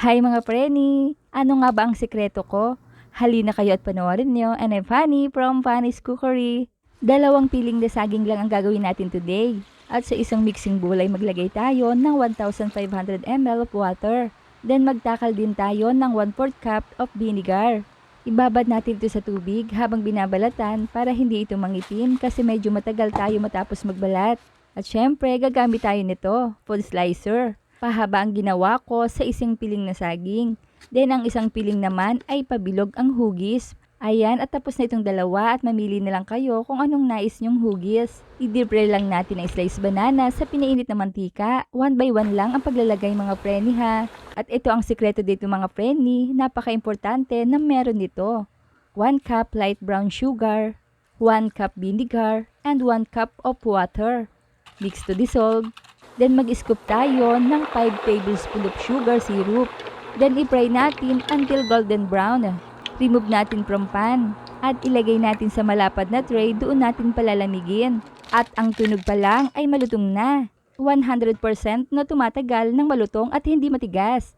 Hi mga preni! Ano nga ba ang sekreto ko? Halina kayo at panoorin nyo. And I'm Fanny from Fanny's Cookery. Dalawang piling na saging lang ang gagawin natin today. At sa isang mixing bowl ay maglagay tayo ng 1,500 ml of water. Then magtakal din tayo ng 1/4 cup of vinegar. Ibabad natin ito sa tubig habang binabalatan para hindi ito mangitim kasi medyo matagal tayo matapos magbalat. At syempre, gagamit tayo nito, food slicer. Pahaba ang ginawa ko sa isang piling na saging. Then ang isang piling naman ay pabilog ang hugis. Ayan, at tapos na itong dalawa at mamili na lang kayo kung anong nais nyong hugis. I-deep-fry lang natin ang sliced banana sa pinainit na mantika. One by one lang ang paglalagay mga preni ha. At ito ang sikreto dito mga preni, napaka-importante na meron dito. 1 cup light brown sugar, 1 cup vinegar, and 1 cup of water. Mix to dissolve. Then mag-scoop tayo ng 5 tablespoon of sugar syrup. Then i-fry natin until golden brown. Remove natin from pan. At ilagay natin sa malapad na tray doon natin palalamigin. At ang tunog pa lang ay malutong na. 100% na tumatagal ng malutong at hindi matigas.